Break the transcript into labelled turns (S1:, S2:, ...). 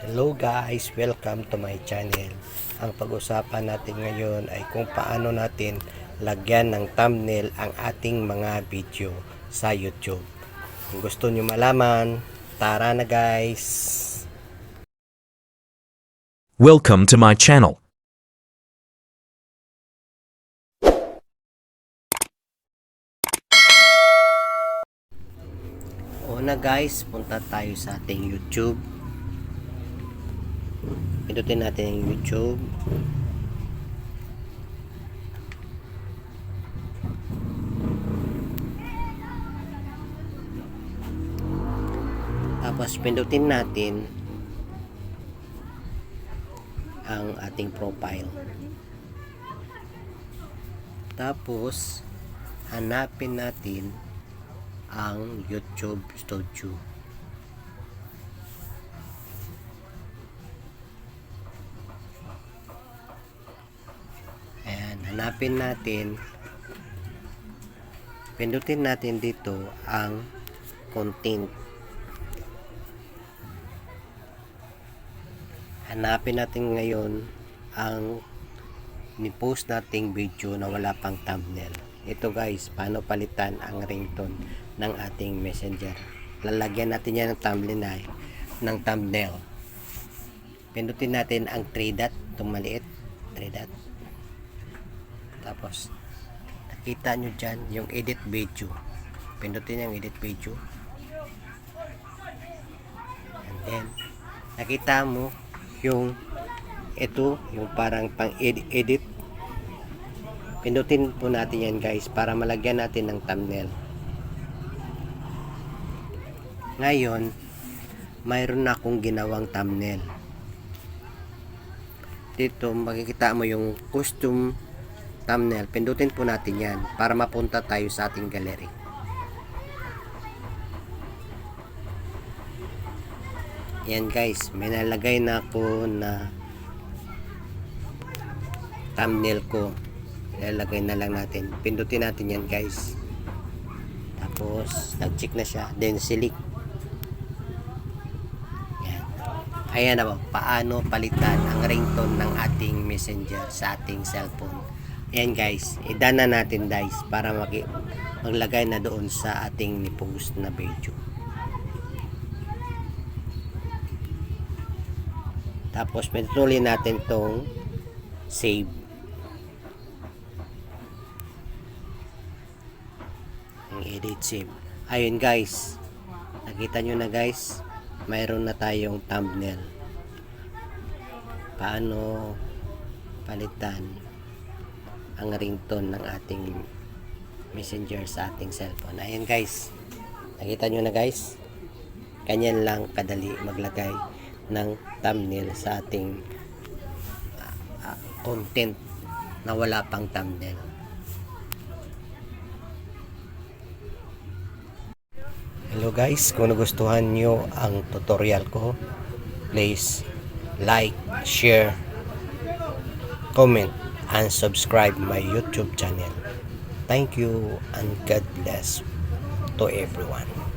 S1: Hello guys, welcome to my channel. Ang pag-usapan natin ngayon ay kung paano natin lagyan ng thumbnail ang ating mga video sa YouTube. Kung gusto nyo malaman, tara na guys!
S2: Welcome to my channel.
S1: Una guys, punta tayo sa ating YouTube. Pindutin natin yung YouTube. Tapos pindutin natin ang ating profile. Tapos hanapin natin ang YouTube Studio. Hanapin natin. Pindutin natin dito ang content. Hanapin natin ngayon ang ni-post nating video na wala pang thumbnail. Ito guys, paano palitan ang ringtone ng ating messenger. Lalagyan natin yan ng thumbnail na, ng thumbnail. Pindutin natin ang 3 dot, itong maliit, 3 dot. Tapos, nakita nyo dyan yung edit video. Pindutin yung edit video. And then, nakita mo yung ito, yung parang pang edit, edit Pindutin po natin yan guys para malagyan natin ng thumbnail. Ngayon, mayroon na akong ginawang thumbnail. Dito makikita mo yung custom thumbnail. Pindutin po natin yan para mapunta tayo sa ating gallery. Yan guys, may nalagay na ako na thumbnail ko. Ilalagay na lang natin. Pindutin natin yan guys. Tapos nag check na siya. Then select. Yan. Ayan na po. Paano palitan ang ringtone ng ating messenger sa ating cellphone ayan guys. Idan na natin guys para maki maglagay na doon sa ating ni-post na video. Tapos pintuloy natin tong save. Ang edit save. Ayun guys. Nakita nyo na guys. Mayroon na tayong thumbnail. Paano palitan ang ringtone ng ating messenger sa ating cellphone. Ayun guys. Nakita nyo na guys? Ganyan lang kadali maglagay ng thumbnail sa ating ah, ah, content na wala pang thumbnail. Hello guys, kung nagustuhan nyo ang tutorial ko, please like, share, comment, and subscribe my YouTube channel. Thank you and God bless to everyone.